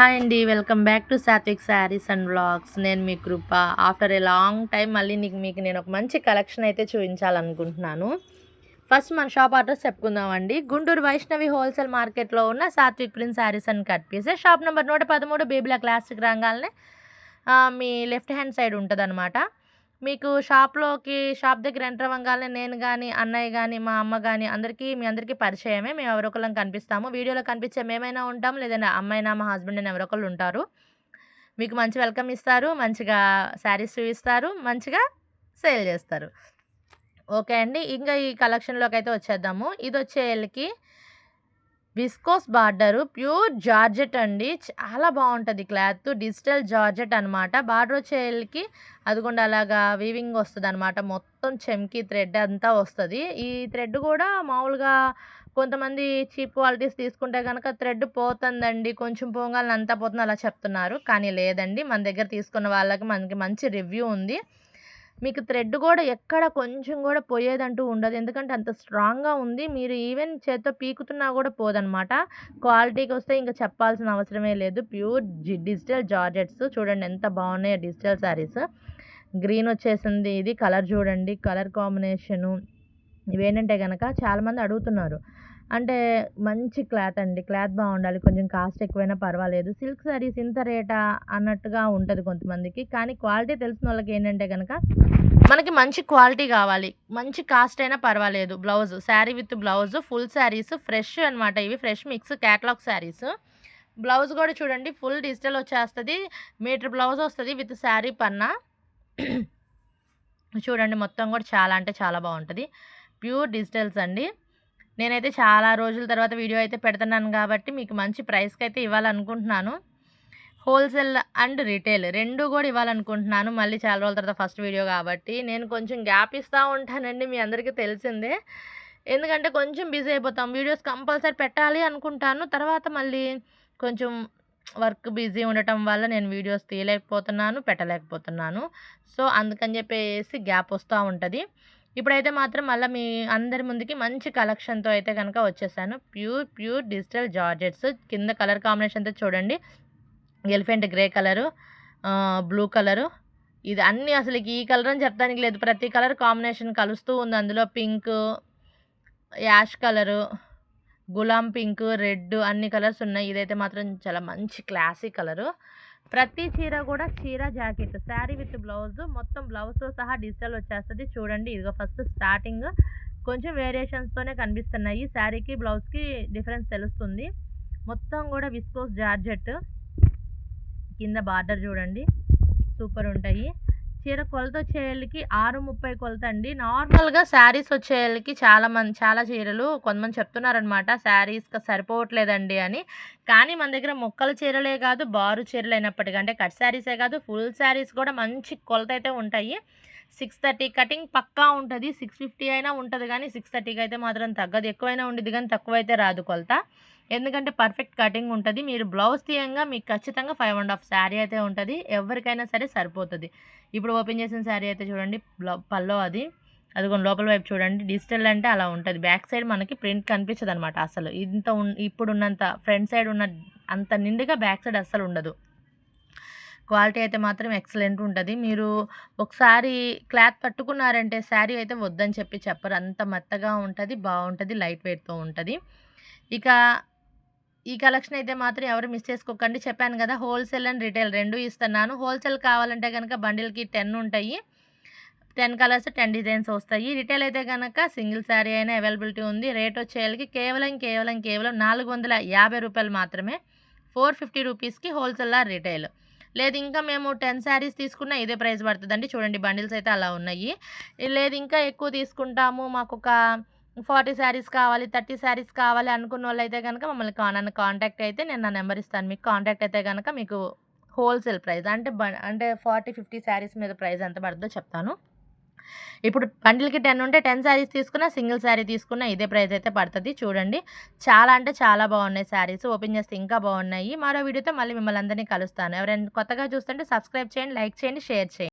Hi అండి welcome back to Satvik Sarees and blogs నేను మీ Krupa. After a long time మళ్ళీ నీకు మీకు నేను ఒక మంచి కలెక్షన్ అయితే చూపించాలనుకుంటున్నాను. ఫస్ట్ మన షాప్ అడ్రస్ చెప్పుకుందామండి. గుంటూరు వైష్ణవి హోల్సేల్ మార్కెట్లో ఉన్న Satvik prince sarees and cut pieces. Shop number నూట పదమూడు బేబీల క్లాసిక్ రంగాలనే మీ లెఫ్ట్ హ్యాండ్ సైడ్ ఉంటుంది మీకు షాప్లోకి షాప్ దగ్గర ఎంటర్ అవ్వగానే నేను కానీ అన్నయ్య కానీ మా అమ్మ కానీ అందరికీ మీ అందరికీ పరిచయమే. మేము ఎవరొకళ్ళం కనిపిస్తాము. వీడియోలో కనిపించే మేమైనా ఉంటాం. లేదంటే అమ్మాయినా మా హస్బెండ్ అని ఎవరొకళ్ళు ఉంటారు. మీకు మంచి వెల్కమ్ ఇస్తారు. మంచిగా శారీస్ చూపిస్తారు. మంచిగా సేల్ చేస్తారు. ఓకే అండి. ఇంకా ఈ కలెక్షన్లోకి అయితే వచ్చేద్దాము. ఇది వచ్చేళ్ళకి విస్కోస్ బార్డరు ప్యూర్ జార్జెట్ అండి. చాలా బాగుంటుంది క్లాత్. డిజిటల్ జార్జెట్ అనమాట బార్డర్ వచ్చేళ్ళకి అదిగోండి అలాగా వీవింగ్ వస్తుంది అనమాట మొత్తం చెమ్కి థ్రెడ్ అంతా వస్తుంది. ఈ థ్రెడ్ కూడా మామూలుగా కొంతమంది చీప్ క్వాలిటీస్ తీసుకుంటే కనుక థ్రెడ్ పోతుందండి. కొంచెం పొంగాలని అంతా పోతుంది అలా చెప్తున్నారు. కానీ లేదండి. మన దగ్గర తీసుకున్న వాళ్ళకి మనకి మంచి రివ్యూ ఉంది. మీకు థ్రెడ్ కూడా ఎక్కడ కొంచెం కూడా పోయేదంటూ ఉండదు. ఎందుకంటే అంత స్ట్రాంగ్గా ఉంది. మీరు ఈవెన్ చేత్తో పీకుతున్నా కూడా పోదనమాట. క్వాలిటీకి వస్తే ఇంకా చెప్పాల్సిన అవసరమే లేదు. Pure digital georgettes. చూడండి ఎంత బాగున్నాయో డిజిటల్ శారీస్. గ్రీన్ వచ్చేసింది. ఇది కలర్ చూడండి. Colour combination. ఇవేంటంటే కనుక చాలామంది అడుగుతున్నారు. అంటే మంచి క్లాత్ అండి. క్లాత్ బాగుండాలి. కొంచెం కాస్ట్ ఎక్కువైనా పర్వాలేదు. సిల్క్ శారీస్ ఇంత రేటా అన్నట్టుగా ఉంటుంది కొంతమందికి. కానీ క్వాలిటీ తెలిసిన వాళ్ళకి ఏంటంటే కనుక మనకి మంచి క్వాలిటీ కావాలి. మంచి కాస్ట్ అయినా పర్వాలేదు. Blouse sari with blouse full saris fresh అనమాట ఇవి. Fresh mix catalogue saris blouse కూడా చూడండి ఫుల్ డిజిటల్ వచ్చేస్తుంది. మీటర్ బ్లౌజ్ వస్తుంది విత్ శారీ పన్నా. చూడండి మొత్తం కూడా చాలా అంటే చాలా బాగుంటుంది. ప్యూర్ డిజిటల్స్ అండి. నేనైతే చాలా రోజుల తర్వాత వీడియో అయితే పెడుతున్నాను కాబట్టి మీకు మంచి ప్రైస్కి అయితే ఇవ్వాలనుకుంటున్నాను. హోల్సేల్ అండ్ రిటైల్ రెండు కూడా ఇవ్వాలనుకుంటున్నాను మళ్ళీ చాలా రోజుల తర్వాత ఫస్ట్ వీడియో కాబట్టి. నేను కొంచెం గ్యాప్ ఇస్తూ ఉంటానండి మీ అందరికీ తెలిసిందే. ఎందుకంటే కొంచెం బిజీ అయిపోతాం. వీడియోస్ కంపల్సరీ పెట్టాలి అనుకుంటాను. తర్వాత మళ్ళీ కొంచెం వర్క్ బిజీ ఉండటం వల్ల నేను వీడియోస్ తీయలేకపోతున్నాను పెట్టలేకపోతున్నాను. సో అందుకని చెప్పేసి గ్యాప్ వస్తూ ఉంటుంది. ఇప్పుడైతే మాత్రం మళ్ళీ మీ అందరి ముందుకి మంచి కలెక్షన్తో అయితే కనుక వచ్చేసాను. ప్యూర్ ప్యూర్ డిజిటల్ జార్జెట్స్ కింద కలర్ కాంబినేషన్తో చూడండి. Elephant grey colour blue colour ఇది అన్నీ అసలు ఈ కలర్ అని చెప్తానికి లేదు. ప్రతి కలర్ కాంబినేషన్ కలుస్తూ ఉంది. అందులో పింక్ యాష్ కలరు గులాం పింక్ రెడ్ అన్ని కలర్స్ ఉన్నాయి. ఇదైతే మాత్రం చాలా మంచి క్లాసిక్ కలరు ప్రతి చీర కూడా చీర జాకెట్ శారీ విత్ బ్లౌజ్ మొత్తం బ్లౌజ్తో సహా డిజిటల్ వచ్చేస్తుంది. చూడండి ఇదిగో ఫస్ట్ స్టార్టింగ్ కొంచెం వేరియేషన్స్తోనే కనిపిస్తున్నాయి. శారీకి బ్లౌజ్కి డిఫరెన్స్ తెలుస్తుంది. మొత్తం కూడా విస్కోస్ జార్జెట్. కింద బార్డర్ చూడండి. సూపర్ ఉంటాయి. చీర కొలత వచ్చేళ్ళకి ఆరు ముప్పై కొలత అండి. నార్మల్గా శారీస్ వచ్చేళ్ళకి చాలా మంది చాలా చీరలు కొంతమంది చెప్తున్నారనమాట శారీస్ సరిపోవట్లేదండి అని. కానీ మన దగ్గర మొక్కల చీరలే కాదు బారు చీరలు అయినప్పటికీ అంటే కట్ శారీసే కాదు ఫుల్ శారీస్ కూడా మంచి కొలత అయితే ఉంటాయి. సిక్స్ థర్టీ కటింగ్ పక్కా ఉంటుంది. సిక్స్ ఫిఫ్టీ అయినా ఉంటుంది కానీ సిక్స్ థర్టీకి అయితే మాత్రం తగ్గదు. ఎక్కువైనా ఉండేది కానీ తక్కువైతే రాదు కొలత. ఎందుకంటే పర్ఫెక్ట్ కటింగ్ ఉంటుంది. మీరు బ్లౌజ్ తీయంగా మీకు ఖచ్చితంగా ఫైవ్ అండ్ హాఫ్ శారీ అయితే ఉంటుంది. ఎవరికైనా సరే సరిపోతుంది. ఇప్పుడు ఓపెన్ చేసిన శారీ అయితే చూడండి పల్లో అది. అదిగోండి లోపల వైపు చూడండి. డిజిటల్ అంటే అలా ఉంటుంది. బ్యాక్ సైడ్ మనకి ప్రింట్ కనిపించదు అనమాట అసలు. ఇంత ఇప్పుడు ఉన్నంత ఫ్రంట్ సైడ్ ఉన్న అంత నిండుగా బ్యాక్ సైడ్ అస్సలు ఉండదు. క్వాలిటీ అయితే మాత్రం ఎక్సలెంట్ ఉంటుంది. మీరు ఒకసారి క్లాత్ పట్టుకున్నారంటే శారీ అయితే వద్దని చెప్పి చెప్పరు. అంత మెత్తగా ఉంటుంది బాగుంటుంది లైట్ వెయిట్తో ఉంటుంది. ఇక ఈ కలెక్షన్ అయితే మాత్రం ఎవరు మిస్ చేసుకోకండి. చెప్పాను కదా హోల్సేల్ అండ్ రిటైల్ రెండు ఇస్తున్నాను. హోల్సేల్ కావాలంటే కనుక బండిల్కి టెన్ ఉంటాయి. టెన్ కలర్స్ టెన్ డిజైన్స్ వస్తాయి. రిటైల్ అయితే కనుక సింగిల్ శారీ అయినా అవైలబిలిటీ ఉంది. రేట్ వచ్చేయాలకి కేవలం కేవలం కేవలం నాలుగు వందల యాభై రూపాయలు మాత్రమే. ఫోర్ ఫిఫ్టీ రూపీస్కి హోల్సేల్ రిటైల్. లేదు ఇంకా మేము టెన్ శారీస్ తీసుకున్నా ఇదే ప్రైస్ పడుతుందండి. చూడండి బండిల్స్ అయితే అలా ఉన్నాయి. లేదు ఇంకా ఎక్కువ తీసుకుంటాము. మాకు ఒక ఫార్టీ శారీస్ కావాలి థర్టీ శారీస్ కావాలి అనుకున్న వాళ్ళు అయితే కనుక మమ్మల్ని నన్ను కాంటాక్ట్ అయితే నేను నా నెంబర్ ఇస్తాను. మీకు కాంటాక్ట్ అయితే కనుక మీకు హోల్సేల్ ప్రైస్ అంటే అంటే ఫార్టీ ఫిఫ్టీ శారీస్ మీద ప్రైస్ ఎంత పడుతుందో చెప్తాను. ఇప్పుడు బండిల్కి టెన్ ఉంటే టెన్ శారీస్ తీసుకున్నా సింగిల్ శారీ తీసుకున్నా ఇదే ప్రైస్ అయితే పడుతుంది. చూడండి. చాలా అంటే చాలా బాగున్నాయి శారీస్. ఓపెన్ చేస్తే ఇంకా బాగున్నాయి. మరో వీడియోతో మళ్ళీ మిమ్మల్ని అందరినీ కలుస్తాను. ఎవరైనా కొత్తగా చూస్తుంటే సబ్స్క్రైబ్ చేయండి లైక్ చేయండి షేర్ చేయండి.